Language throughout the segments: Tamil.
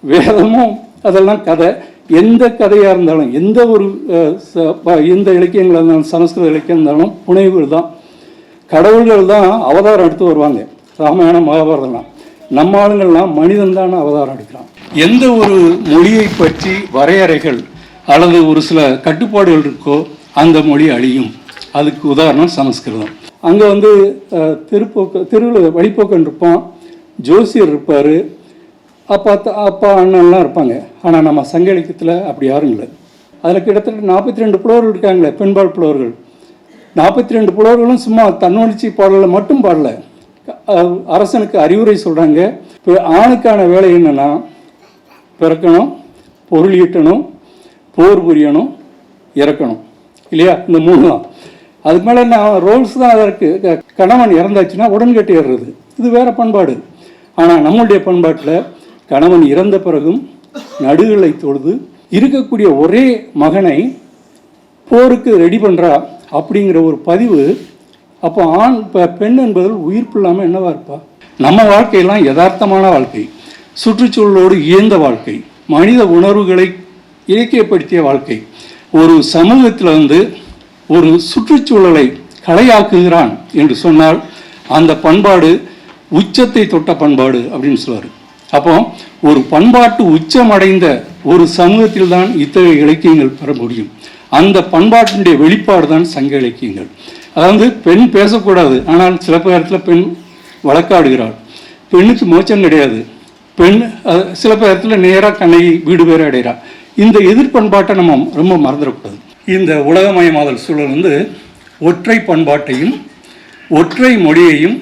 வேதமும் அதெல்லாம் கதை. எந்த கதையாக இருந்தாலும் எந்த ஒரு ப- எந்த இலக்கியங்களாக இருந்தாலும் சமஸ்கிருத இலக்கியம் இருந்தாலும் புனைவுகள் தான். கடவுள்கள் தான் அவதாரம் எடுத்து வருவாங்க. ராமாயணம் மகாபாரதம்லாம். நம்ம ஆளுங்கள்லாம் மனிதன் தான் அவதாரம் எடுக்கிறான். எந்த ஒரு மொழியை பற்றி வரையறைகள் அல்லது ஒரு சில கட்டுப்பாடுகள் இருக்கோ அந்த மொழி அழியும். அதுக்கு உதாரணம் சமஸ்கிருதம். அங்கே வந்து திருப்போக்க திருப்போக்கு திருவிழா வழிப்போக்கன் இருப்பான். ஜோசியர் இருப்பார். அப்பா த- அப்பா அண்ணன்லாம் இருப்பாங்க. ஆனால் நம்ம சங்க இலக்கியத்தில் அப்படி யாரும் இல்லை. அதில் கிட்டத்தட்ட நாற்பத்தி ரெண்டு புலவர்கள் இருக்காங்களே பெண்பால் புலவர்கள். நாற்பத்தி ரெண்டு புலவர்களும் சும்மா தன்னுணர்ச்சி பாடலை மட்டும் பாடல. அரசனுக்கு அறிவுரை சொல்கிறாங்க இப்போ ஆணுக்கான வேலை என்னன்னா பிறக்கணும் பொருள் ஈட்டணும் போர் புரியணும் இறக்கணும். இல்லையா? இந்த மூணு தான் அதுக்கு மேலே நான் ரோல்ஸ் தான் அதற்கு க- கணவன் இறந்தாச்சுன்னா உடன்கட்டி ஏறுறது. இது வேறு பண்பாடு. ஆனால் நம்மளுடைய பண்பாட்டில் கணவன் இறந்த பிறகும் நடுகளை தொழுது இருக்கக்கூடிய ஒரே மகனை போருக்கு ரெடி பண்ணுறா அப்படிங்கிற ஒரு பதிவு அப்போ ஆண் இப்போ பெண் என்பதில் உயிர்ப்பு இல்லாமல் என்னவா இருப்பா? நம்ம வாழ்க்கையெல்லாம் யதார்த்தமான வாழ்க்கை. சுற்றுச்சூழலோடு இயந்த வாழ்க்கை. மனித உணர்வுகளை இலக்கியப்படுத்திய வாழ்க்கை. ஒரு சமூகத்தில் வந்து ஒரு சுற்றுச்சூழலை கலையாக்குகிறான் என்று சொன்னால் அந்த பண்பாடு உச்சத்தை தொட்ட பண்பாடு அப்படின்னு சொல்லுவார். அப்போ ஒரு பண்பாட்டு உச்சமடைந்த ஒரு சமூகத்தில் தான் இத்தகைய இலக்கியங்கள் பெற முடியும். அந்த பண்பாட்டினுடைய வெளிப்பாடு தான் சங்க இலக்கியங்கள். அதாவது பெண் பேசக்கூடாது. ஆனால் சில பெண் வழக்காடுகிறாள். பெண்ணுக்கு மோச்சம் கிடையாது. பெண் சில பேரத்தில் நேராக கண்ணகி வீடு பேர அடைகிறாள் இந்த எதிர்பண்பாட்டை நம்ம ரொம்ப மறந்துடக்கூடாது. இந்த உலகமயமாதல் சூழல் வந்து ஒற்றை பண்பாட்டையும் ஒற்றை மொழியையும்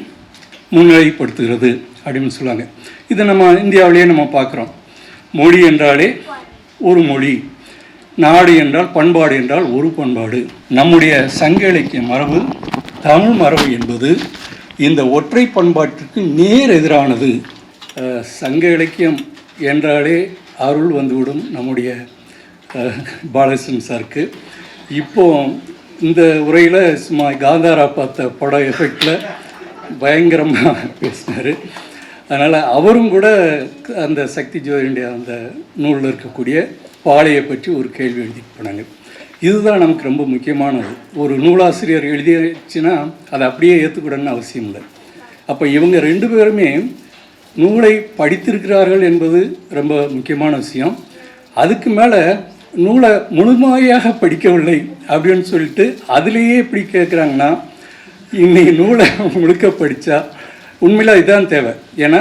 முன்னிலைப்படுத்துகிறது. அப்படின்னு சொல்லுவாங்க. இதை நம்ம இந்தியாவிலேயே நம்ம பார்க்குறோம். மொழி என்றாலே ஒரு மொழி. நாடு என்றால் பண்பாடு என்றால் ஒரு பண்பாடு. நம்முடைய சங்க இலக்கிய மரபு தமிழ் மரபு என்பது இந்த ஒற்றை பண்பாட்டிற்கு நேர் எதிரானது. சங்க இலக்கியம் என்றாலே அருள் வந்துவிடும் நம்முடைய பாலகிருஷ்ணன் சாருக்கு. இப்போ இந்த உரையில் சும்மா காந்தாரா பார்த்த படம் எஃபெக்டில் பயங்கரமாக பேசினார். அதனால் அவரும் கூட அந்த சக்தி ஜோதியுடைய அந்த நூலில் இருக்கக்கூடிய பாலையை பற்றி ஒரு கேள்வி எழுதிட்டு போனாங்க. இதுதான் நமக்கு ரொம்ப முக்கியமானது. ஒரு நூலாசிரியர் எழுதிச்சுன்னா அதை அப்படியே ஏற்றுக்கூடன்னு அவசியம் இல்லை. அப்போ இவங்க ரெண்டு பேருமே நூலை படித்திருக்கிறார்கள் என்பது ரொம்ப முக்கியமான விஷயம். அதுக்கு மேலே நூலை முழுமையாக படிக்கவில்லை அப்படின்னு சொல்லிட்டு அதுலேயே இப்படி கேட்குறாங்கன்னா இன்னைக்கு நூலை முழுக்க படித்தா உண்மையில் இதுதான் தேவை. ஏன்னா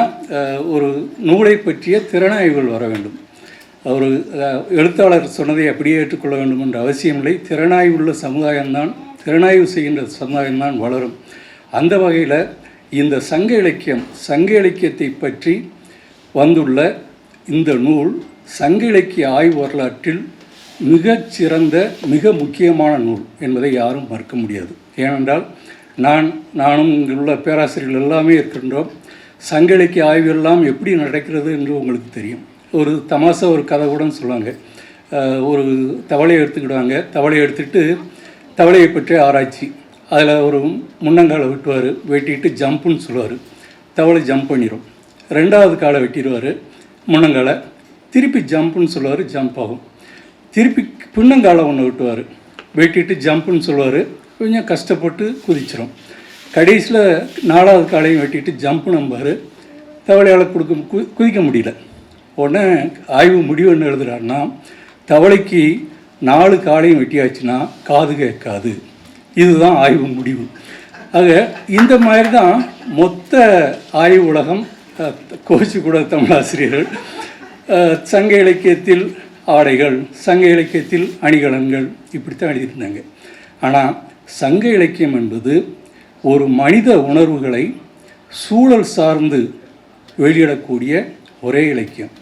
ஒரு நூலை பற்றிய திறனாய்வுகள் வர வேண்டும். ஒரு எழுத்தாளர் சொன்னதை அப்படியே ஏற்றுக்கொள்ள வேண்டும் என்ற அவசியமில்லை திறனாய்வுள்ள சமுதாயம்தான் திறனாய்வு செய்கின்ற சமுதாயம்தான் வளரும். அந்த வகையில் இந்த சங்க இலக்கியம் சங்க இலக்கியத்தை பற்றி வந்துள்ள இந்த நூல் சங்க இலக்கிய ஆய்வு வரலாற்றில் மிகச்சிறந்த மிக முக்கியமான நூல் என்பதை யாரும் மறுக்க முடியாது. ஏனென்றால் நான் நானும் இங்குள்ள பேராசிரியர்கள் எல்லாமே இருக்கின்றோம். சங்க இலக்கிய ஆய்வு எல்லாம் எப்படி நடக்கிறது என்று உங்களுக்கு தெரியும். ஒரு தமாசா ஒரு கதை கூட சொல்லுவாங்க. ஒரு தவளையை எடுத்துக்கிடுவாங்க. தவளையை எடுத்துகிட்டு தவளையை பற்றிய ஆராய்ச்சி. அதில் ஒரு முன்னங்காலை வெட்டுவார். வெட்டிட்டு ஜம்ப்புன்னு சொல்லுவார். தவளை ஜம்ப் பண்ணிடும் ரெண்டாவது காலை வெட்டிடுவார் முன்னங்காலை திருப்பி ஜம்ப்புன்னு சொல்லுவார். ஜம்ப் ஆகும். திருப்பி பின்னங்காலை ஒன்று வெட்டுவார். வெட்டிட்டு ஜம்ப்புன்னு சொல்லுவார். கொஞ்சம் கஷ்டப்பட்டு குதிச்சிரும். கடைசியில் நாலாவது காலையும் வெட்டிட்டு ஜம்ப் நம்பார். தவளையால் கொடுக்க கு- குதிக்க முடியல. உடனே ஆய்வு முடிவு என்ன எழுதுறாருன்னா தவளைக்கு நாலு காலையும் வெட்டியாச்சுன்னா காது கேட்காது. இதுதான் ஆய்வு முடிவு. ஆக இந்த மாதிரி தான் மொத்த ஆய்வு உலகம் அஹ், கோச்சு கூட தமிழாசிரியர்கள் சங்க இலக்கியத்தில் ஆடைகள் சங்க இலக்கியத்தில் அணிகலன்கள் இப்படித்தான் எழுதியிருந்தாங்க. ஆனால் சங்க இலக்கியம் என்பது ஒரு மனித உணர்வுகளை சூழல் சார்ந்து வெளியிடக்கூடிய ஒரே இலக்கியம்.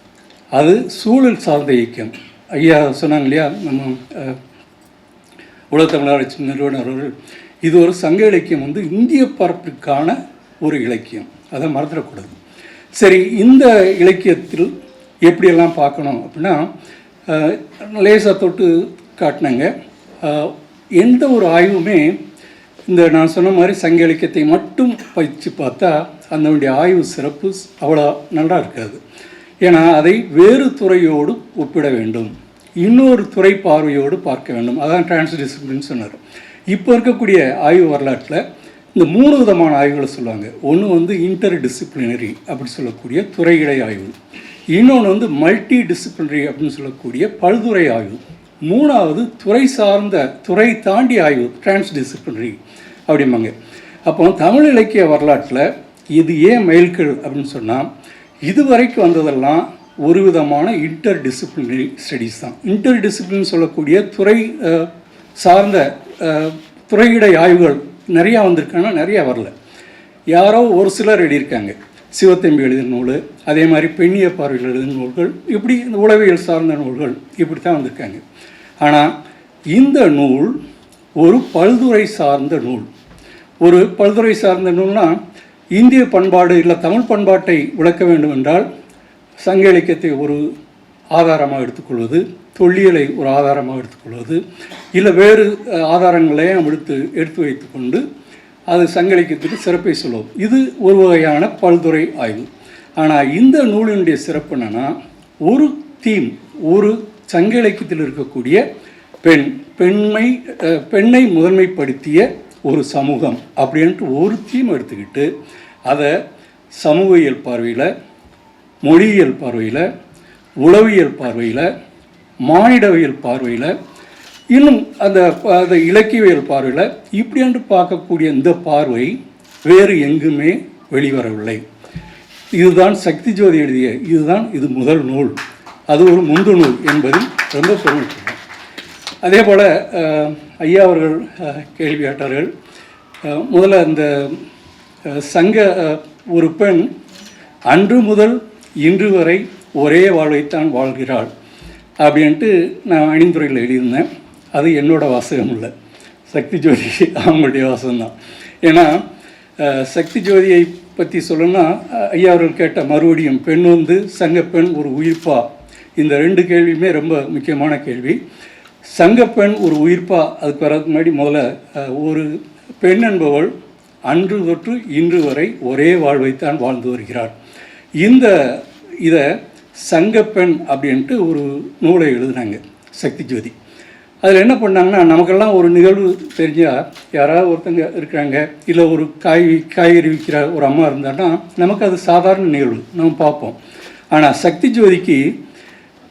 அது சூழல் சார்ந்த இலக்கியம் ஐயா சொன்னாங்க இல்லையா? நம்ம அஹ், உலக நிறுவனர் அவர்கள் இது ஒரு சங்க இலக்கியம் வந்து இந்திய பரப்பிற்கான ஒரு இலக்கியம். அதை மறந்துடக்கூடாது. சரி இந்த இலக்கியத்தில் எப்படியெல்லாம் பார்க்கணும் அப்படின்னா லேசாக தொட்டு காட்டினாங்க. எந்த ஒரு ஆய்வுமே இந்த நான் சொன்ன மாதிரி சங்க இலக்கியத்தை மட்டும் வச்சு பார்த்தா அதனுடைய ஆய்வு சிறப்பு அவ்வளோ நல்லா இருக்காது. ஏன்னா அதை வேறு துறையோடு ஒப்பிட வேண்டும். இன்னொரு துறை பார்வையோடு பார்க்க வேண்டும். அதான் டிரான்ஸ்டிசிப்ளின் சொன்னார். இப்போ இருக்கக்கூடிய ஆய்வு வரலாற்றில் இந்த மூணு விதமான ஆய்வுகளை சொல்லுவாங்க. ஒன்று வந்து இன்டர் டிசிப்ளினரி அப்படி சொல்லக்கூடிய துறையிடை ஆய்வு. இன்னொன்று வந்து மல்டி டிசிப்ளினரி அப்படின்னு சொல்லக்கூடிய பல்துறை ஆய்வு. மூணாவது துறை சார்ந்த துறை தாண்டி ஆய்வு டிரான்ஸ்டிசிப்ளினரி அப்படிம்பாங்க. அப்போ தமிழ் இலக்கிய வரலாற்றில் இது ஏன் மைல்கல் அப்படின்னு சொன்னால் இதுவரைக்கும் வந்ததெல்லாம் ஒரு விதமான இன்டர் டிசிப்ளினரி ஸ்டடீஸ் தான். இன்டர் டிசிப்ளின் சொல்லக்கூடிய துறை சார்ந்த துறையிட ஆய்வுகள் நிறையா வந்திருக்காங்கன்னா நிறையா வரல. யாரோ ஒரு சிலர் எழுதியிருக்காங்க. சிவத்தம்பி எழுதின நூல் அதே மாதிரி பெண்ணிய பார்வையில் எழுதின நூல்கள் இப்படி இந்த உளவியல் சார்ந்த நூல்கள் இப்படி தான் வந்திருக்காங்க. ஆனால் இந்த நூல் ஒரு பல்துறை சார்ந்த நூல். ஒரு பல்துறை சார்ந்த நூல்னால் இந்திய பண்பாடு இல்லை தமிழ் பண்பாட்டை விளக்க வேண்டும் என்றால் சங்க இலக்கியத்தை ஒரு ஆதாரமாக எடுத்துக்கொள்வது தொல்லியலை ஒரு ஆதாரமாக எடுத்துக்கொள்வது இல்லை வேறு ஆதாரங்களையும் எடுத்து எடுத்து வைத்துக்கொண்டு அது சங்க இலக்கியத்துக்கு சிறப்பை சொல்லுவோம் இது ஒரு வகையான பல்துறை ஆய்வு. ஆனால் இந்த நூலினுடைய சிறப்பு என்னென்னா ஒரு தீம் ஒரு சங்க இலக்கியத்தில் இருக்கக்கூடிய பெண் பெண்மை பெண்ணை முதன்மைப்படுத்திய ஒரு சமூகம் அப்படின்ட்டு ஒரு தீம் எடுத்துக்கிட்டு அதை சமூகவியல் பார்வையில் மொழியியல் பார்வையில் உளவியல் பார்வையில் மானிடவியல் பார்வையில் இன்னும் அந்த அந்த இலக்கியவியல் பார்வையில் இப்படியாண்டு பார்க்கக்கூடிய இந்த பார்வை வேறு எங்குமே வெளிவரவில்லை. இதுதான் சக்தி ஜோதி எழுதிய இதுதான் இது முதல் நூல். அது ஒரு முந்து நூல் என்பதில் ரொம்ப பெருமைப்படுறேன் அதே போல் ஐயா அவர்கள் கேள்வி கேட்டார்கள். முதல்ல அந்த சங்க ஒரு பெண் அன்று முதல் இன்று வரை ஒரே வாழ்வைத்தான் வாழ்கிறாள் அப்படின்ட்டு நான் அணிந்துரையில் எழுதியிருந்தேன். அது என்னோட வாசகம் இல்லை. சக்தி ஜோதி அவங்களுடைய வாசகம்தான் ஏன்னா சக்தி ஜோதியை பற்றி சொல்லணும்னா ஐயா அவர்கள் கேட்ட மறுபடியும் பெண் வந்து சங்கப்பெண் ஒரு உயிர்ப்பா? இந்த ரெண்டு கேள்வியுமே ரொம்ப முக்கியமான கேள்வி. சங்கப்பெண் ஒரு உயிர்ப்பாக அதுக்கு வரதுக்கு முன்னாடி முதல்ல ஒரு பெண் என்பவள் அன்று தொற்று இன்று வரை ஒரே வாழ்வைத்தான் வாழ்ந்து வருகிறாள். இந்த இதை சங்கப்பெண் அப்படின்ட்டு ஒரு நூலை எழுதுனாங்க சக்தி ஜோதி. அதில் என்ன பண்ணாங்கன்னா நமக்கெல்லாம் ஒரு நிகழ்வு தெரிஞ்சால் யாராவது ஒருத்தங்க இருக்கிறாங்க இல்லை ஒரு காய் காய்கறி விற்கிற ஒரு அம்மா இருந்தான்னா நமக்கு அது சாதாரண நிகழ்வு நம்ம பார்ப்போம். ஆனால் சக்தி ஜோதிக்கு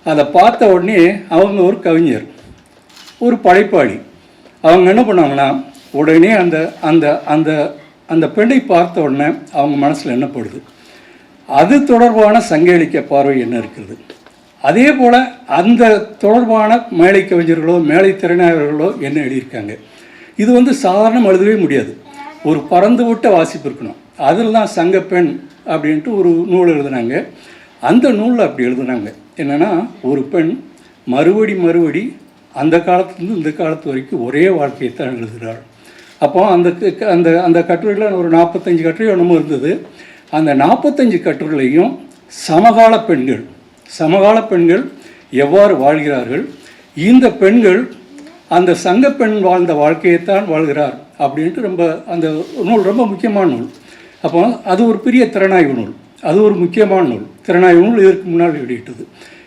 அதை பார்த்த உடனே அவங்க ஒரு கவிஞர் ஒரு படைப்பாளி. அவங்க என்ன பண்ணாங்கன்னா உடனே அந்த அந்த அந்த அந்த பெண்ணை பார்த்த உடனே அவங்க மனசில் என்னப்படுது அது தொடர்பான சங்க பார்வை என்ன இருக்கிறது? அதே போல் அந்த தொடர்பான மேலை கவிஞர்களோ மேலை திறனாளர்களோ என்ன எழுதியிருக்காங்க? இது வந்து சாதாரணம் எழுதவே முடியாது. ஒரு பறந்து விட்ட வாசிப்பு இருக்கணும். அதில் தான் சங்கப்பெண் அப்படின்ட்டு ஒரு நூல் எழுதுனாங்க. அந்த நூலில் அப்படி எழுதுனாங்க. என்னென்னா ஒரு பெண் மறுபடி மறுபடி அந்த காலத்துலேருந்து இந்த காலத்து வரைக்கும் ஒரே வாழ்க்கையை தான் எழுதுகிறாள் அப்போ அந்த க- அந்த அந்த கட்டுரையில் ஒரு நாற்பத்தஞ்சு கட்டுரை ஒன்றும் இருந்தது. அந்த நாற்பத்தஞ்சு கட்டுரைகளையும் சமகால பெண்கள் சமகால பெண்கள் எவ்வாறு வாழ்கிறார்கள் இந்த பெண்கள் அந்த சங்க பெண் வாழ்ந்த வாழ்க்கையைத்தான் வாழ்கிறார் அப்படின்ட்டு ரொம்ப அந்த நூல் ரொம்ப முக்கியமான நூல். அப்போ அது ஒரு பெரிய திறனாய்வு நூல். அது ஒரு முக்கியமான நூல். திறனாய்வு நூல் இதற்கு முன்னால் வெளியிட்டது.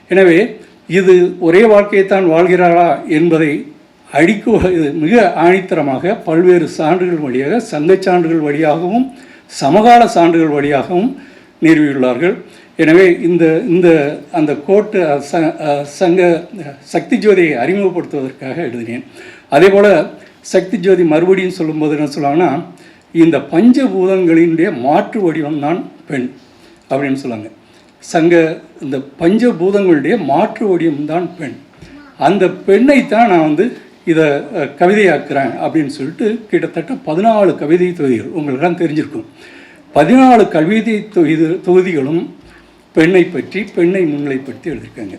எனவே இது ஒரே வாழ்க்கையைத்தான் வாழ்கிறாரா என்பதை அடிக்கு இது மிக ஆணித்தரமாக பல்வேறு சான்றுகள் வழியாக சங்கச் சான்றுகள் வழியாகவும் சமகால சான்றுகள் வழியாகவும் நிறுவியுள்ளார்கள். எனவே இந்த இந்த அந்த கோட்டு ச- சங்க சக்தி ஜோதியை அறிமுகப்படுத்துவதற்காக எழுதினேன். அதே போல் சக்தி ஜோதி மறுபடியும் சொல்லும்போது என்ன சொல்லுவாங்கன்னா இந்த பஞ்சபூதங்களினுடைய மாற்று வடிவம்தான் பெண். அப்படின்னு சொல்லுவாங்க. சங்க இந்த பஞ்சபூதங்களுடைய மாற்று வடிவம்தான் பெண். அந்த பெண்ணை தான் நான் வந்து இதை கவிதையாக்குறேன் அப்படின்னு சொல்லிட்டு கிட்டத்தட்ட பதினாலு கவிதை தொகுதிகள் உங்களுக்கெல்லாம் தெரிஞ்சிருக்கும். பதினாலு கவிதை தொகுதி தொகுதிகளும் பெண்ணை பற்றி பெண்ணை முன்னிலைப்படுத்தி எழுதியிருக்காங்க.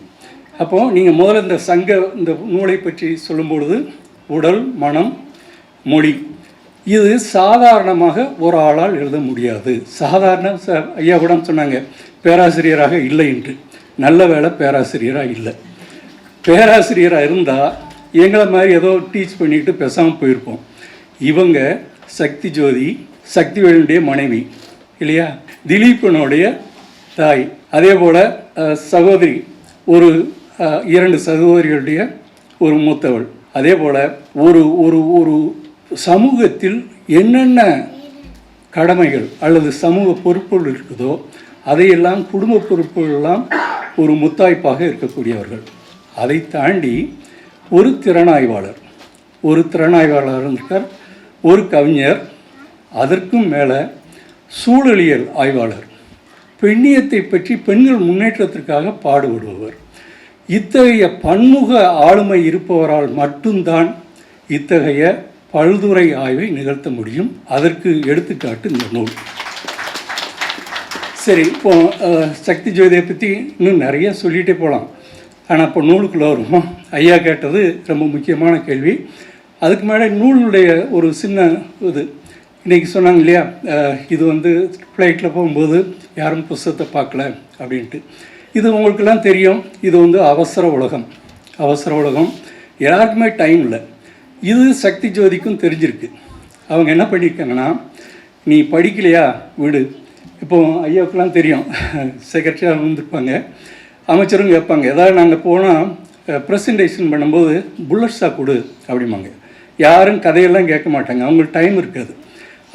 அப்போது நீங்கள் முதல்ல இந்த சங்க இந்த நூலை பற்றி சொல்லும்பொழுது உடல் மனம் மொழி இது சாதாரணமாக ஒரு ஆளால் எழுத முடியாது. சாதாரண ச ஐயா கூட சொன்னாங்க பேராசிரியராக இல்லை என்று. நல்ல வேளை பேராசிரியராக இல்லை. பேராசிரியராக இருந்தால் எங்களை மாதிரி ஏதோ டீச் பண்ணிட்டு பேசாமல் போயிருப்போம். இவங்க சக்தி ஜோதி சக்திவேலனுடைய மனைவி இல்லையா? திலீபனுடைய தாய். அதே போல் சகோதரி ஒரு இரண்டு சகோதரிகளுடைய ஒரு மூத்தவள். அதே போல் ஒரு ஒரு ஒரு சமூகத்தில் என்னென்ன கடமைகள் அல்லது சமூக பொறுப்புகள் இருக்குதோ அதையெல்லாம் குடும்ப பொறுப்புகளெல்லாம் ஒரு முத்தாய்ப்பாக இருக்கக்கூடியவர்கள். அதை தாண்டி ஒரு திறனாய்வாளர் ஒரு திறனாய்வாளர் இருக்கார் ஒரு கவிஞர் அதற்கும் மேலே சூழலியல் ஆய்வாளர் பெண்ணியத்தை பற்றி பெண்கள் முன்னேற்றத்திற்காக பாடுபடுபவர். இத்தகைய பன்முக ஆளுமை இருப்பவரால் மட்டும்தான் இத்தகைய பல்துறை ஆய்வை நிகழ்த்த முடியும். அதற்கு எடுத்துக்காட்டு இந்த நூல். சரி இப்போ சக்தி ஜோதியை பற்றி இன்னும் நிறைய சொல்லிகிட்டே போகலாம் ஆனால் இப்போ நூலுக்குள்ளே வருவோம்? ஐயா கேட்டது ரொம்ப முக்கியமான கேள்வி. அதுக்கு மேலே நூலுடைய ஒரு சின்ன இது. இன்றைக்கி சொன்னாங்க இல்லையா? இது வந்து ஃப்ளைட்டில் போகும்போது யாரும் புஸ்தகத்தை பார்க்கல அப்படின்ட்டு. இது உங்களுக்கெல்லாம் தெரியும். இது வந்து அவசர உலகம். அவசர உலகம். யாருக்குமே டைம் இல்லை. இது சக்தி ஜோதிக்கும் தெரிஞ்சிருக்கு. அவங்க என்ன பண்ணியிருக்காங்கன்னா நீ படிக்கலையா? விடு. இப்போ ஐயாவுக்கெல்லாம் தெரியும். செக்ரட்டரியாக இருந்திருப்பாங்க. அமைச்சரும் கேட்பாங்க ஏதாவது நாங்கள் போனால் ப்ரெசன்டேஷன் பண்ணும்போது புல்லட்ஸாக கொடு அப்படிம்பாங்க. யாரும் கதையெல்லாம் கேட்க மாட்டாங்க. அவங்களுக்கு டைம் இருக்காது.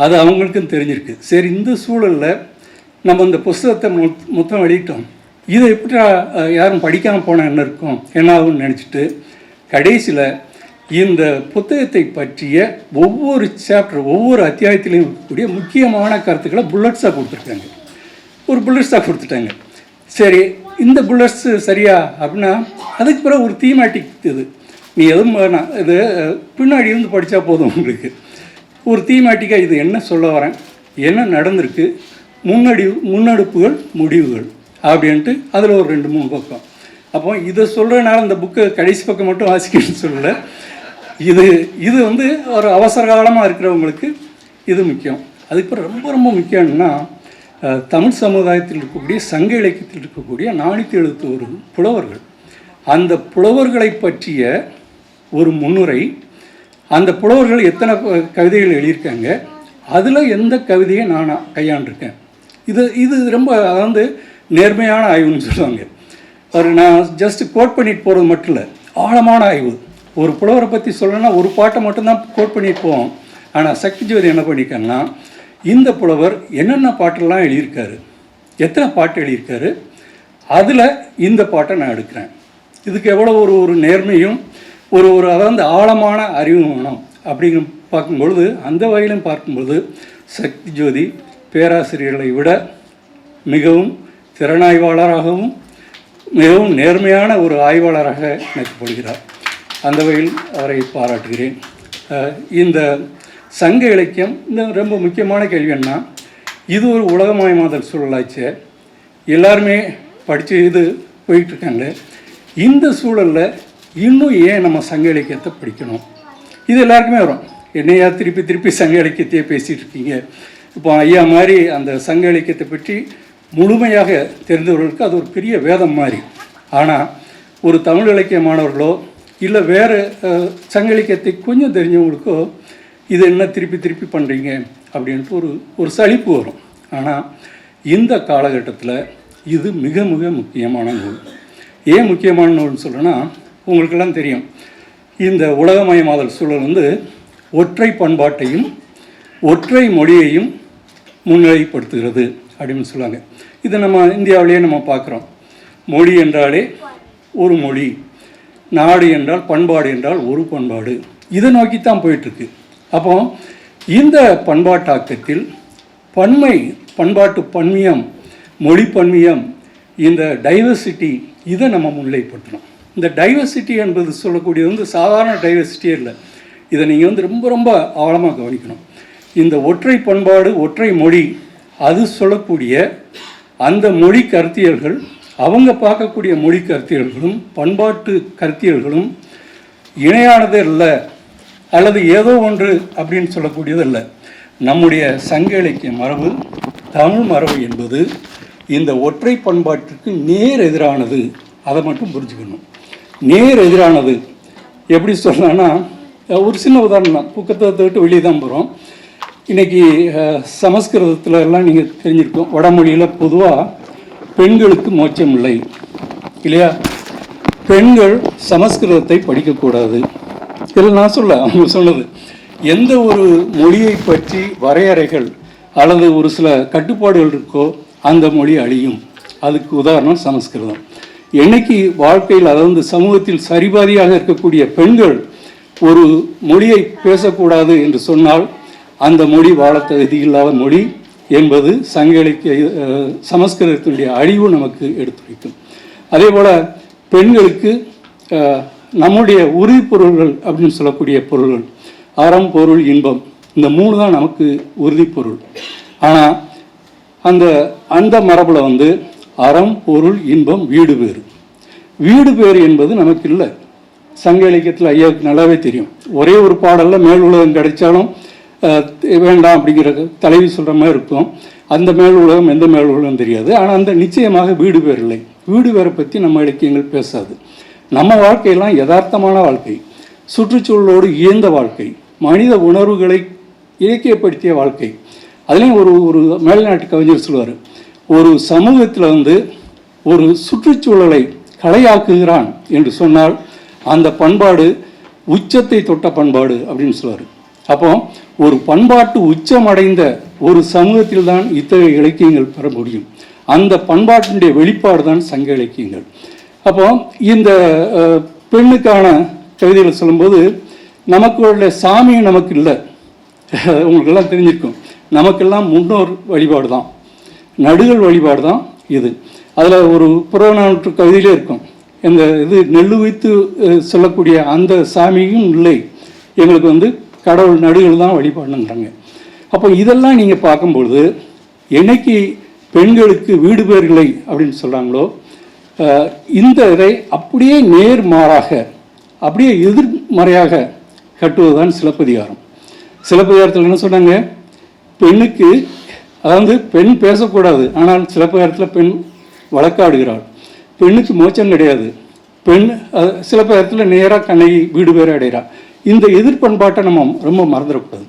அது அவங்களுக்கும் தெரிஞ்சிருக்கு. சரி இந்த சூழலில் நம்ம இந்த புஸ்தகத்தை மொத்தம் வெளியிட்டோம். இதை எப்படி யாரும் படிக்காமல் போனால் என்ன இருக்கும்? என்ன ஆகும்னு நினச்சிட்டு கடைசியில் இந்த புத்தகத்தை பற்றிய ஒவ்வொரு சாப்டர் ஒவ்வொரு அத்தியாயத்திலையும் கூடிய முக்கியமான கருத்துக்களை புல்லட்ஸாக கொடுத்துருக்காங்க. ஒரு புல்லட்ஸாக கொடுத்துட்டாங்க. சரி இந்த புல்லட்ஸு சரியா அப்படின்னா அதுக்கு பிறகு ஒரு தீமேட்டிக் இது. நீ எதுவும் வேணாம் இது பின்னாடி இருந்து படித்தா போதும் உங்களுக்கு. ஒரு தீமேட்டிக்காக இது என்ன சொல்ல வரேன்? என்ன நடந்திருக்கு? முன்னடி முன்னெடுப்புகள் முடிவுகள் அப்படின்ட்டு அதில் ஒரு ரெண்டு மூணு பக்கம். அப்போ இதை சொல்கிறனால இந்த புக்கு கடைசி பக்கம் மட்டும் வாசிக்கணும்னு சொல்லலை. இது இது வந்து ஒரு அவசர காலமாக இருக்கிறவங்களுக்கு இது முக்கியம். அதுக்கப்புறம் ரொம்ப ரொம்ப முக்கியம்னா தமிழ் சமுதாயத்தில் இருக்கக்கூடிய சங்க இலக்கியத்தில் இருக்கக்கூடிய நானூற்றி எழுபத்தி ஒரு புலவர்கள். அந்த புலவர்களை பற்றிய ஒரு முன்னுரை அந்த புலவர்கள் எத்தனை கவிதைகள் எழுதியிருக்காங்க அதில் எந்த கவிதையை நான் கையாண்டிருக்கேன். இது இது ரொம்ப அதாவது நேர்மையான ஆய்வுன்னு சொல்லுவாங்க. ஒரு நான் ஜஸ்ட் கோட் பண்ணிட்டு போகிறது மட்டும் இல்லை ஆழமான ஆய்வு. ஒரு புலவரை பற்றி சொல்லணும்னா ஒரு பாட்டை மட்டும்தான் கோட் பண்ணியிருப்போம். ஆனால் சக்தி ஜோதி என்ன பண்ணியிருக்காங்கன்னா இந்த புலவர் என்னென்ன பாட்டெல்லாம் எழுதியிருக்காரு? எத்தனை பாட்டு எழுதியிருக்காரு? அதில் இந்த பாட்டை நான் எடுக்கிறேன். இதுக்கு எவ்வளோ ஒரு ஒரு நேர்மையும் ஒரு ஒரு அதாவது ஆழமான அறிவும் வேணும். அப்படிங்க பார்க்கும்பொழுது அந்த வகையிலும் பார்க்கும்பொழுது சக்தி ஜோதி பேராசிரியர்களை விட மிகவும் திறனாய்வாளராகவும் மிகவும் நேர்மையான ஒரு ஆய்வாளராக நினைக்கப்படுகிறார். அந்த வகையில் அவரை பாராட்டுகிறேன். இந்த சங்க இலக்கியம் இந்த ரொம்ப முக்கியமான கேள்வி என்ன இது ஒரு உலகமயமாதல் சூழலாச்சு எல்லாருமே படித்து இது போயிட்டுருக்காங்க இந்த சூழலில் இன்னும் ஏன் நம்ம சங்க இலக்கியத்தை படிக்கணும்? இது எல்லாருக்குமே வரும். என்னையா திருப்பி திருப்பி சங்க இலக்கியத்தையே பேசிகிட்டு இருக்கீங்க இப்போ ஐயா மாதிரி அந்த சங்க இலக்கியத்தை பற்றி முழுமையாக தெரிந்தவர்களுக்கு அது ஒரு பெரிய வேதம் மாதிரி. ஆனால் ஒரு தமிழ் இலக்கிய மாணவர்களோ இல்லை வேறு சங்கிலி சங்க கொஞ்சம் தெரிஞ்சவங்களுக்கோ இது என்ன திருப்பி திருப்பி பண்ணுறீங்க அப்படின்ட்டு ஒரு ஒரு சலிப்பு வரும். ஆனால் இந்த காலகட்டத்தில் இது மிக மிக முக்கியமான நூல். ஏன் முக்கியமான நூல்னு சொல்கிறேன்னா உங்களுக்கெல்லாம் தெரியும். இந்த உலகமயமாதல் சூழல் வந்து ஒற்றை பண்பாட்டையும் ஒற்றை மொழியையும் முன்னிலைப்படுத்துகிறது அப்படின்னு சொல்லுவாங்க. இதை நம்ம இந்தியாவிலேயே நம்ம பார்க்குறோம். மொழி என்றாலே ஒரு மொழி. நாடு என்றால் பண்பாடு என்றால் ஒரு பண்பாடு. இதை நோக்கித்தான் போயிட்டுருக்கு. அப்போ இந்த பண்பாட்டாக்கத்தில் பன்மை பண்பாட்டு பன்மியம் மொழி பன்மியம் இந்த டைவர்சிட்டி இதை நம்ம முன்னிலைப்படுத்தணும். இந்த டைவர்சிட்டி என்பது சொல்லக்கூடியது வந்து சாதாரண டைவர்சிட்டியே இல்லை. இதை நீங்கள் வந்து ரொம்ப ரொம்ப ஆழமாக கவனிக்கணும். இந்த ஒற்றை பண்பாடு ஒற்றை மொழி அது சொல்லக்கூடிய அந்த மொழி கருத்தியல்கள் அவங்க பார்க்கக்கூடிய மொழி கருத்தியல்களும் பண்பாட்டு கருத்தியல்களும் இணையானதே இல்லை அல்லது ஏதோ ஒன்று அப்படின்னு சொல்லக்கூடியது இல்லை நம்முடைய சங்க இலக்கிய மரபு தமிழ் மரபு என்பது இந்த ஒற்றை பண்பாட்டிற்கு நேர் எதிரானது. அதை மட்டும் புரிஞ்சுக்கணும். நேர் எதிரானது. எப்படி சொல்லலாம்னா ஒரு சின்ன உதாரணம் தான். புக்கத்தை விட்டு வெளியே தான் போகிறோம் இன்றைக்கி சமஸ்கிருதத்தில் எல்லாம் நீங்கள் தெரிஞ்சிருக்கோம். வடமொழியில் பொதுவாக பெண்களுக்கு மோட்சம் இல்லை இல்லையா? பெண்கள் சமஸ்கிருதத்தை படிக்கக்கூடாது. இதில் நான் சொல்ல அவங்க சொன்னது எந்த ஒரு மொழியை பற்றி வரையறைகள் அல்லது ஒரு சில கட்டுப்பாடுகள் இருக்கோ அந்த மொழி அழியும். அதுக்கு உதாரணம் சமஸ்கிருதம். என்னைக்கு வாழ்க்கையில் அதாவது சமூகத்தில் சரிபாதியாக இருக்கக்கூடிய பெண்கள் ஒரு மொழியை பேசக்கூடாது என்று சொன்னால் அந்த மொழி வாழ தகுதி இல்லாத மொழி என்பது சங்க இலக்கிய சமஸ்கிருதத்தினுடைய அழிவு நமக்கு எடுத்துரைக்கும். அதே போல் பெண்களுக்கு நம்முடைய நம்முடைய உறுதிப்பொருள்கள் அப்படின்னு சொல்லக்கூடிய பொருள்கள் அறம் பொருள் இன்பம் இந்த மூணு தான் நமக்கு உறுதிப்பொருள் ஆனால் அந்த அந்த மரபில் வந்து அறம் பொருள் இன்பம் வீடு பேறு வீடு பேறு என்பது நமக்கு இல்லை. சங்க இலக்கியத்தில் ஐயாவுக்கு நல்லாவே தெரியும். ஒரே ஒரு பாடலில் மேல் உலகம் கிடைச்சாலும் வேண்டாம் அப்படிங்கிற தலைவி சொல்கிற மாதிரி இருக்கும். அந்த மேல் உலகம் எந்த மேல் உலகம் தெரியாது. ஆனால் அந்த நிச்சயமாக வீடு பேர் இல்லை. வீடு பேரை பற்றி நம்ம இலக்கியங்கள் பேசாது. நம்ம வாழ்க்கையெல்லாம் யதார்த்தமான வாழ்க்கை. சுற்றுச்சூழலோடு இயந்த வாழ்க்கை. மனித உணர்வுகளை இலக்கியப்படுத்திய வாழ்க்கை. அதுலேயும் ஒரு ஒரு மேல்நாட்டு கவிஞர் சொல்லுவார் ஒரு சமூகத்தில் வந்து ஒரு சுற்றுச்சூழலை கலையாக்குகிறான் என்று சொன்னால் அந்த பண்பாடு உச்சத்தை தொட்ட பண்பாடு அப்படின்னு சொல்லுவார். அப்போ ஒரு பண்பாட்டு உச்சமடைந்த ஒரு சமூகத்தில் தான் இத்தகைய இலக்கியங்கள் பெற முடியும். அந்த பண்பாட்டினுடைய வெளிப்பாடு தான் சங்க இலக்கியங்கள். அப்போ இந்த பெண்ணுக்கான கவிதைகளை சொல்லும்போது நமக்கு உள்ள சாமி நமக்கு இல்லை. உங்களுக்கெல்லாம் தெரிஞ்சிருக்கும். நமக்கெல்லாம் முன்னோர் வழிபாடு தான் நடுகள் வழிபாடு தான் இது. அதில் ஒரு புறநானூற்று கவிதையிலே இருக்கும். இந்த இது நெல்லு வைத்து சொல்லக்கூடிய அந்த சாமியும் இல்லை. எங்களுக்கு வந்து கடவுள் நடுவில் தான் வழிபாடுங்கிறாங்க அப்போ இதெல்லாம் நீங்கள் பார்க்கும்பொழுது என்னைக்கு பெண்களுக்கு வீடு பேர்களை அப்படின்னு சொல்கிறாங்களோ இந்த இதை அப்படியே நேர்மாறாக அப்படியே எதிர்மறையாக கட்டுவதுதான் சிலப்பதிகாரம். சிலப்பதிகாரத்தில் என்ன சொன்னாங்க? பெண்ணுக்கு அதாவது பெண் பேசக்கூடாது ஆனால் சிலப்பதிகாரத்தில் பெண் வழக்காடுகிறாள். பெண்ணுக்கு மோச்சம் கிடையாது. பெண் சிலப்பதிகாரத்தில் நேராக கண்ணகி வீடு பேர் அடைகிறாள் இந்த எதிர்பண்பாட்டை நம்ம ரொம்ப மறந்துடக்கூடாது.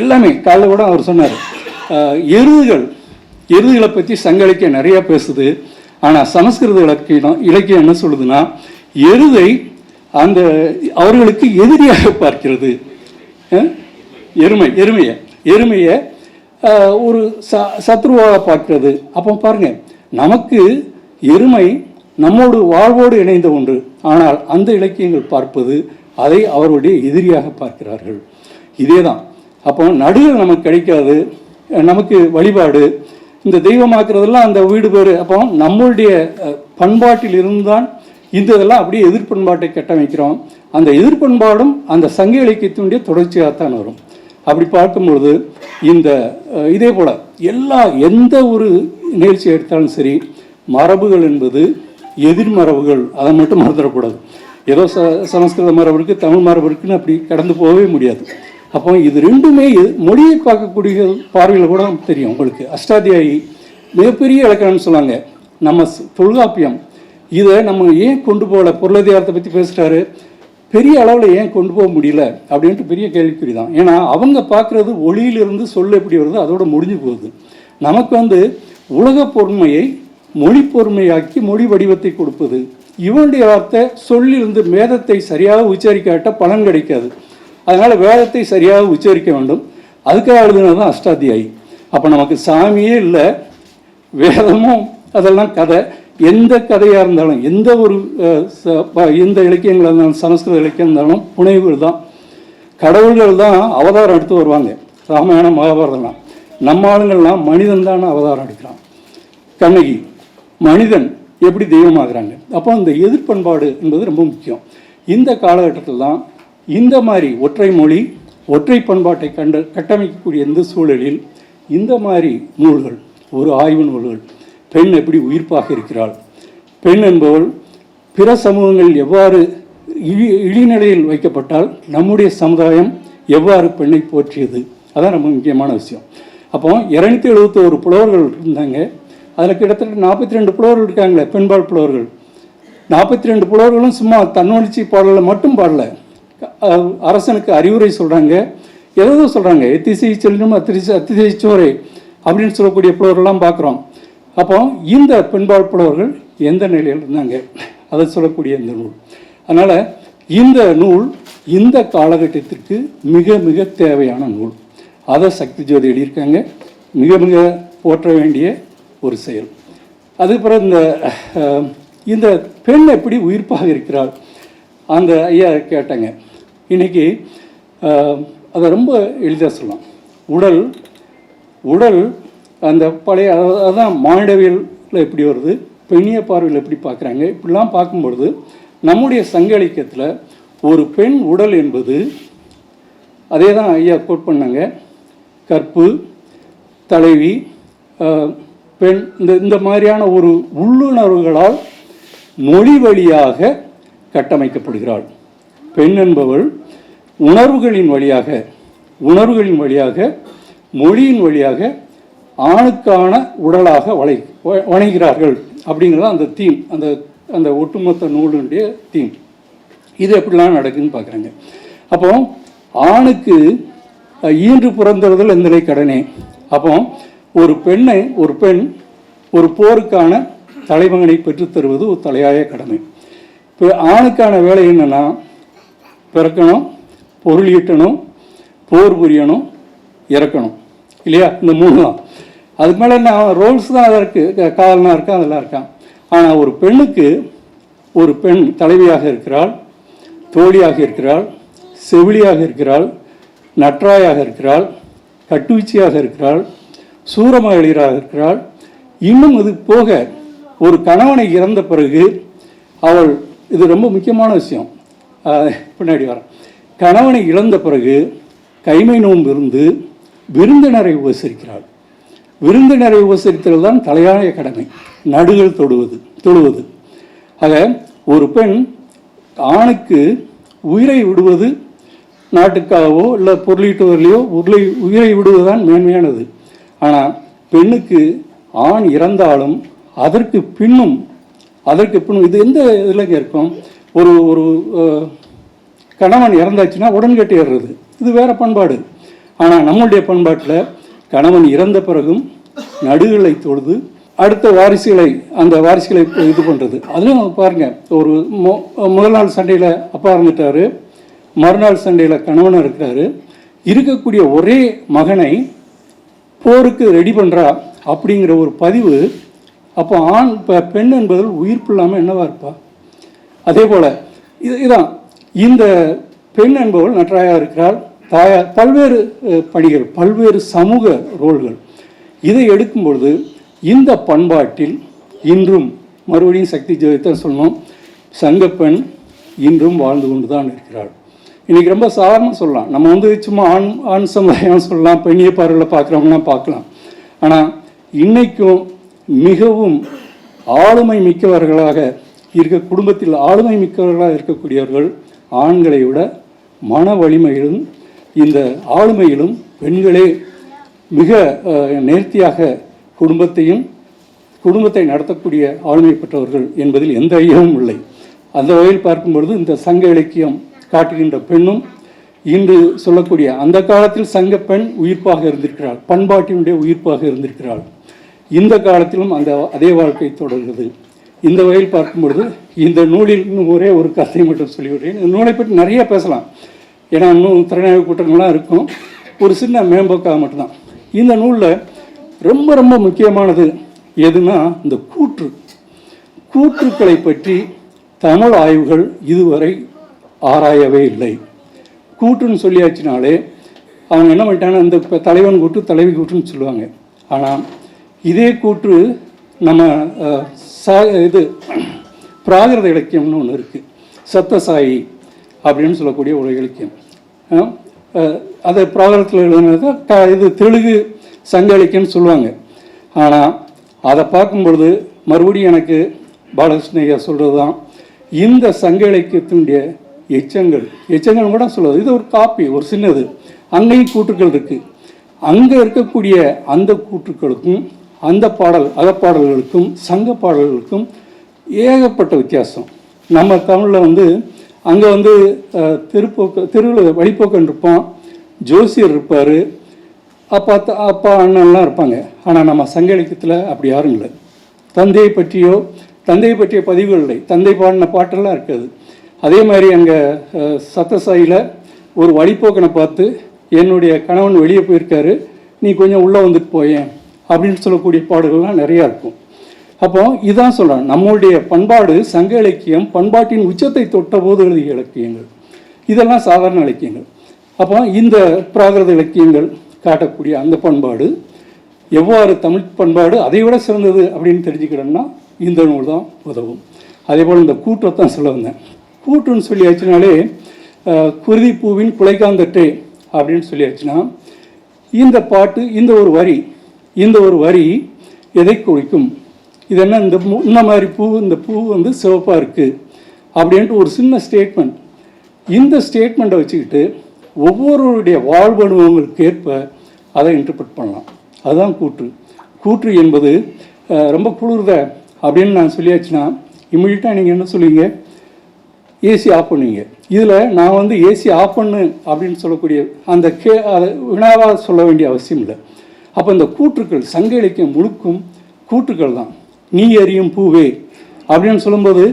எல்லாமே காலைல கூட அவர் சொன்னார் எருதுகள் எருதுகளை பற்றி சங்க இலக்கியம் நிறைய பேசுது. ஆனால் சமஸ்கிருத இலக்கியம் இலக்கியம் என்ன சொல்லுதுன்னா எருதை அந்த அவர்களுக்கு எதிரியாக பார்க்கிறது. எருமை எருமையை எருமையை ஒரு ச சத்ருவாக பார்க்கிறது. அப்போ பாருங்க நமக்கு எருமை நம்மோடு வாழ்வோடு இணைந்த ஒன்று. ஆனால் அந்த இலக்கியங்கள் பார்ப்பது அதை அவருடைய எதிரியாக பார்க்கிறார்கள். இதே தான் அப்போ நடுவில் நமக்கு கிடைக்காது நமக்கு வழிபாடு இந்த தெய்வமாக்குறதெல்லாம் அந்த வீடு பேர். அப்போ நம்மளுடைய பண்பாட்டில் இருந்துதான் இந்த இதெல்லாம் அப்படியே எதிர்ப்பண்பாட்டை கட்டமைக்கிறோம். அந்த எதிர்பண்பாடும் அந்த சங்க இலக்கியத்தினுடைய தொடர்ச்சியாகத்தான் வரும். அப்படி பார்க்கும்பொழுது இந்த இதே போல் எல்லா எந்த ஒரு நிகழ்ச்சி எடுத்தாலும் சரி மரபுகள் என்பது எதிர்மரபுகள் அதை மட்டும் மறந்துடக்கூடாது. ஏதோ ச சமஸ்கிருத மரபு இருக்குது தமிழ் மரபு இருக்குன்னு அப்படி கடந்து போகவே முடியாது. அப்போ இது ரெண்டுமே மொழியை பார்க்கக்கூடிய பார்வையில் கூட தெரியும் உங்களுக்கு. அஷ்டாத்தியாயி மிகப்பெரிய இலக்கணம்னு சொன்னாங்க. நம்ம தொல்காப்பியம். இதை நம்ம ஏன் கொண்டு போகல? பொருளாதாரத்தை பற்றி பேசுகிறாரு பெரிய அளவில் ஏன் கொண்டு போக முடியல? அப்படின்ட்டு பெரிய கேள்விக்குறி தான். ஏன்னா அவங்க பார்க்குறது ஒளியிலிருந்து சொல் எப்படி வருதோ அதோட முடிஞ்சு போகுது. நமக்கு வந்து உலக பொறுமையை மொழி பொறுமையாக்கி மொழி வடிவத்தை கொடுப்பது இவனுடைய வார்த்தை சொல்லிருந்து மேதத்தை சரியாக உச்சரிக்காட்ட பலன் கிடைக்காது. அதனால் வேதத்தை சரியாக உச்சரிக்க வேண்டும். அதுக்காக எழுதுனது தான் அஷ்டாத்தியாயி. அப்போ நமக்கு சாமியே இல்லை வேதமும் அதெல்லாம் கதை. எந்த கதையாக இருந்தாலும் எந்த ஒரு ச- ப- எந்த இலக்கியங்களாக இருந்தாலும் சமஸ்கிருத இலக்கியம் இருந்தாலும் புனைவுகள் தான். கடவுள்கள் தான் அவதாரம் எடுத்து வருவாங்க. ராமாயணம் மகாபாரதம்லாம். நம்ம ஆளுங்கள்லாம் மனிதன் தான் அவதாரம் எடுக்கிறான். கண்ணகி மனிதன் எப்படி தெய்வமாகறாங்க. அப்போ இந்த எதிர்பண்பாடு என்பது ரொம்ப முக்கியம். இந்த காலகட்டத்தில் தான் இந்த மாதிரி ஒற்றை மொழி ஒற்றை பண்பாட்டை கண்ட கட்டமைக்கக்கூடிய இந்த சூழலில் இந்த மாதிரி நூல்கள் ஒரு ஆய்வு நூல்கள் பெண் எப்படி உயிர்ப்பாக இருக்கிறாள் பெண் என்பவள் பிற சமூகங்களில் எவ்வாறு இழி இழிநிலையில் வைக்கப்பட்டால் நம்முடைய சமுதாயம் எவ்வாறு பெண்ணை போற்றியது. அதான் ரொம்ப முக்கியமான விஷயம். அப்போ இரநூத்தி எழுபத்தோரு புலவர்கள் இருந்தாங்க. அதில் கிட்டத்தட்ட நாற்பத்தி ரெண்டு புலவர்கள் இருக்காங்களே பெண்பால் புலவர்கள். நாற்பத்தி ரெண்டு புலவர்களும் சும்மா தன்னுணர்ச்சி பாடலை மட்டும் பாடல. அரசனுக்கு அறிவுரை சொல்கிறாங்க ஏதோ சொல்கிறாங்க எத்திசை செல்லும் அத்திசை அத்திசை சோரை அப்படின்னு சொல்லக்கூடிய புலவர்கள்லாம் பார்க்குறோம் அப்போ இந்த பெண்பால் புலவர்கள் எந்த நிலையில் இருந்தாங்க? அதை சொல்லக்கூடிய இந்த நூல். அதனால் இந்த நூல் இந்த காலகட்டத்திற்கு மிக மிக தேவையான நூல். அதை சக்தி ஜோதி எழுதியிருக்காங்க. மிக மிக போற்ற வேண்டிய ஒரு செயல். அதுக்கப்புறம் பிறகு இந்த இந்த பெண் எப்படி உயிர்ப்பாக இருக்கிறாள்? அந்த ஐயா கேட்டாங்க. இன்னைக்கு அதை ரொம்ப எளிதாக சொல்லலாம். உடல் உடல் அந்த பழைய அதான் மானிடவியலில் எப்படி வருது? பெண்ணிய பார்வையில் எப்படி பார்க்குறாங்க? இப்படிலாம் பார்க்கும்பொழுது நம்முடைய சங்க இலக்கியத்தில் ஒரு பெண் உடல் என்பது அதே தான் ஐயா கோட் பண்ணாங்க. கற்பு தலைவி பெண் இந்த இந்த மாதிரியான ஒரு உள்ளுணர்வுகளால் மொழி வழியாக கட்டமைக்கப்படுகிறாள். பெண் என்பவள் உணர்வுகளின் வழியாக உணர்வுகளின் வழியாக மொழியின் வழியாக ஆணுக்கான உடலாக வளை வ- வணைகிறார்கள் அப்படிங்கிறது அந்த தீம் அந்த அந்த ஒட்டுமொத்த நூலுடைய தீம். இது எப்படிலாம் நடக்குதுன்னு பார்க்குறாங்க. அப்போ ஆணுக்கு ஈன்று பிறந்தவர்கள் எந்தனை கடனே. அப்போ ஒரு பெண்ணை ஒரு பெண் ஒரு போருக்கான தலைமகனை பெற்றுத்தருவது ஒரு தலையாய கடமை. இப்போ ஆணுக்கான வேலை என்னென்னா பிறக்கணும் பொருள் ஈட்டணும் போர் புரியணும் இறக்கணும். இல்லையா? இந்த மூணு தான் அதுக்கு மேலே என்ன ரோல்ஸ் தான் அதில் இருக்குது காதலனாக இருக்கான் அதெல்லாம் இருக்கான் ஆனால் ஒரு பெண்ணுக்கு ஒரு பெண் தலைவியாக இருக்கிறாள் தோழியாக இருக்கிறாள் செவிலியாக இருக்கிறாள் நற்றாயாக இருக்கிறாள் கட்டுவீச்சியாக இருக்கிறாள் சூரமகளிராக இருக்கிறாள் இன்னும் இது போக ஒரு கணவனை இறந்த பிறகு அவள் இது ரொம்ப முக்கியமான விஷயம். பின்னாடி வரேன். கணவனை இழந்த பிறகு கைமை நோன்பு இருந்து விருந்தினரை உபசரிக்கிறாள். விருந்தினரை உபசரித்தல் தான் தலையாய கடமை. நடுகள் தொடுவது தொடுவது. ஆக ஒரு பெண் ஆணுக்கு உயிரை விடுவது நாட்டுக்காகவோ இல்லை பொருளீட்டுவதிலையோ உருளை உயிரை விடுவதுதான் மேன்மையானது. ஆனால் பெண்ணுக்கு ஆண் இறந்தாலும் அதற்கு பின்னும் அதற்கு பின்னும் இது எந்த இதில் இருக்கும் ஒரு ஒரு கணவன் இறந்தாச்சுன்னா உடன்கட்டி ஏறுறது. இது வேற பண்பாடு. ஆனால் நம்மளுடைய பண்பாட்டில் கணவன் இறந்த பிறகும் நடுகளை தொழுது அடுத்த வாரிசுகளை அந்த வாரிசுகளை இது பண்ணுறது அதுவும் பாருங்கள் ஒரு மொ- முதல் நாள் சண்டையில் அப்பா இருந்துட்டாரு மறுநாள் சண்டையில் கணவனாக இருக்கிறாரு. இருக்கக்கூடிய ஒரே மகனை போருக்கு ரெடி பண்ணுறா அப்படிங்கிற ஒரு பதிவு அப்போ ஆண் இப்போ பெண் என்பதில் உயிர்ப்பு இல்லாமல் என்னவா இருப்பா? அதே போல் இது இதான் இந்த பெண் என்பவள் நன்றாக இருக்கிறாள் தாயார் பல்வேறு பணிகள் பல்வேறு சமூக ரோல்கள். இதை எடுக்கும் பொழுது இந்த பண்பாட்டில் இன்றும் மறுபடியும் சக்தி ஜோதித்தான் சொல்லணும் சங்கப்பெண் இன்றும் வாழ்ந்து கொண்டு தான் இருக்கிறாள். இன்னைக்கு ரொம்ப சாதாரணமாக சொல்லலாம். நம்ம வந்து சும்மா ஆண் ஆண் சமுதாயம் சொல்லலாம். பெண்ணிய பார்வையில் பார்க்குறவங்களாம் பார்க்கலாம். ஆனால் இன்றைக்கும் மிகவும் ஆளுமை மிக்கவர்களாக இருக்க குடும்பத்தில் ஆளுமை மிக்கவர்களாக இருக்கக்கூடியவர்கள் ஆண்களை விட மன வலிமையிலும் இந்த ஆளுமையிலும் பெண்களே மிக நேர்த்தியாக குடும்பத்தையும் குடும்பத்தை நடத்தக்கூடிய ஆளுமை பெற்றவர்கள் என்பதில் எந்த ஐயமும் இல்லை. அந்த வகையில் பார்க்கும்பொழுது இந்த சங்க இலக்கியம் காட்டுகின்ற பெண்ணும் இன்று சொல்லக்கூடிய அந்த காலத்தில் சங்க பெண் உயிர்ப்பாக இருந்திருக்கிறாள். பண்பாட்டினுடைய உயிர்ப்பாக இருந்திருக்கிறாள். இந்த காலத்திலும் அந்த அதே வாழ்க்கை தொடர்கிறது. இந்த வகையில் பார்க்கும்பொழுது இந்த நூலில் இன்னும் ஒரே ஒரு கதை மட்டும் சொல்லிவிடுறேன் இந்த நூலை பற்றி நிறைய பேசலாம். ஏன்னா இன்னும் திறனாய்வு கூட்டங்கள்லாம் இருக்கும். ஒரு சின்ன மேம்போக்காக மட்டும்தான். இந்த நூலில் ரொம்ப ரொம்ப முக்கியமானது எதுனா இந்த கூற்று. கூற்றுக்களை பற்றி தமிழ் ஆய்வுகள் இதுவரை ஆராயவே இல்லை. கூட்டுன்னு சொல்லியாச்சுனாலே அவங்க என்ன பண்ணிட்டாங்கன்னா அந்த தலைவன் கூட்டு தலைவி கூட்டுன்னு சொல்லுவாங்க. ஆனால் இதே கூற்று நம்ம அஹ், சா இது பிராகிருத இலக்கியம்னு ஒன்று இருக்குது சத்தசாயி அப்படின்னு சொல்லக்கூடிய ஒரு இலக்கியம். அதை பிராகிருதத்தில் எழுதுனது தான் க இது தெலுங்கு சங்க இலக்கியம்னு சொல்லுவாங்க. ஆனால் அதை பார்க்கும்பொழுது மறுபடியும் எனக்கு பாலகிருஷ்ணய்யா சொல்கிறது தான் இந்த சங்க இலக்கியத்தினுடைய எச்சங்கள். எச்சங்கள் கூட சொல்லுவது இது ஒரு காப்பி ஒரு சின்னது. அங்கேயும் கூற்றுக்கள் இருக்குது அங்கே இருக்கக்கூடிய அந்த கூற்றுக்களுக்கும் அந்த பாடல் அகப்பாடல்களுக்கும் சங்க பாடல்களுக்கும் ஏகப்பட்ட வித்தியாசம். நம்ம தமிழில் வந்து அங்கே வந்து அஹ், திருப்போக்கு தெருவில் வழிப்போக்கன் இருப்பான் ஜோசியர் இருப்பார். அப்பா த- அப்பா அண்ணன்லாம் இருப்பாங்க. ஆனால் நம்ம சங்க இலக்கியத்தில் அப்படி யாரும் இல்லை. தந்தையை பற்றியோ தந்தையை பற்றிய பதிவுகள் இல்லை. தந்தை பாடின பாட்டெல்லாம் இருக்காது. அதே மாதிரி அங்கே சத்தசாயில் ஒரு வழிப்போக்கனை பார்த்து என்னுடைய கணவன் வெளியே போயிருக்காரு நீ கொஞ்சம் உள்ளே வந்துட்டு போயேன் அப்படின்னு சொல்லக்கூடிய பாடல்கள்லாம் நிறையா இருக்கும். அப்போ இதான் சொல்கிறேன் நம்மளுடைய பண்பாடு சங்க இலக்கியம் பண்பாட்டின் உச்சத்தை தொட்ட போது எழுதிய இலக்கியங்கள். இதெல்லாம் சாதாரண இலக்கியங்கள். அப்போ இந்த பிராகிருத இலக்கியங்கள் காட்டக்கூடிய அந்த பண்பாடு எவ்வாறு தமிழ் பண்பாடு அதை விட சிறந்தது அப்படின்னு தெரிஞ்சுக்கிட்டோம்னா இந்த நூல் தான் உதவும். அதே போல் இந்த கூட்டத்தான் சொல்ல வந்தேன். கூற்றுன்னு சொல்லியாச்சுனாலே குருதி பூவின் குலைக்காந்தட்டே அப்படின்னு சொல்லியாச்சுன்னா இந்த பாட்டு இந்த ஒரு வரி இந்த ஒரு வரி எதை குறிக்கும்? இது என்ன இந்த இந்த மாதிரி பூ இந்த பூ வந்து சிவப்பாக இருக்குது அப்படின்ட்டு ஒரு சின்ன ஸ்டேட்மெண்ட் இந்த ஸ்டேட்மெண்ட்டை வச்சுக்கிட்டு ஒவ்வொருவருடைய வாழ்வு அனுபவங்களுக்கு ஏற்ப அதை இன்டர்பிரட் பண்ணலாம். அதுதான் கூற்று. கூற்று என்பது ரொம்ப குளிர்த அப்படின்னு நான் சொல்லியாச்சுன்னா இம்மிடியட்டாக நீங்கள் என்ன சொல்லுவீங்க? ஏசி ஆஃப் பண்ணுவீங்க. இதில் நான் வந்து ஏசி ஆஃப் பண்ணு அப்படின்னு சொல்லக்கூடிய அந்த கே அதை வினாவாக சொல்ல வேண்டிய அவசியம் இல்லை. அப்போ இந்த கூற்றுக்கள் சங்க இலக்கியம் முழுக்கும் கூற்றுக்கள் தான். நீ எறியும் பூவே அப்படின்னு சொல்லும்போது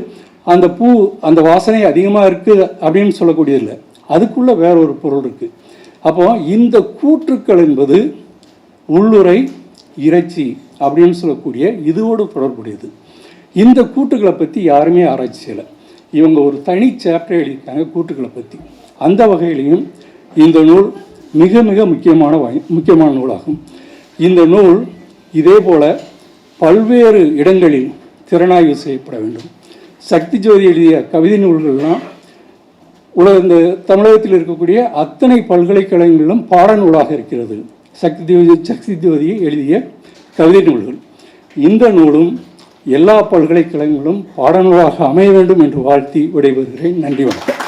அந்த பூ அந்த வாசனை அதிகமாக இருக்குது அப்படின்னு சொல்லக்கூடியதில்லை அதுக்குள்ளே வேற ஒரு பொருள் இருக்குது அப்போ இந்த கூற்றுக்கள் என்பது உள்ளுரை இறைச்சி அப்படின்னு சொல்லக்கூடிய இதுவோடு தொடர்புடையது. இந்த கூட்டுகளை பற்றி யாருமே ஆராய்ச்சி செய்யலை. இவங்க ஒரு தனி சாப்டர் எழுதியிருக்காங்க கூட்டுக்களை பற்றி அந்த வகையிலையும் இந்த நூல் மிக மிக முக்கியமான வகை- முக்கியமான நூலாகும். இந்த நூல் இதே போல பல்வேறு இடங்களில் திறனாய்வு செய்யப்பட வேண்டும். சக்தி ஜோதி எழுதிய கவிதை நூல்கள்லாம் உலக இந்த தமிழகத்தில் இருக்கக்கூடிய அத்தனை பல்கலைக்கழகங்களிலும் பாடநூலாக இருக்கிறது. சக்தி ஜோதி சக்தி ஜோதி எழுதிய கவிதை நூல்கள். இந்த நூலும் எல்லா பல்கலைக்கழகங்களும் பாடநூலாக அமைய வேண்டும் என்று வாழ்த்தி விடைபெறுகிறேன். நன்றி வணக்கம்.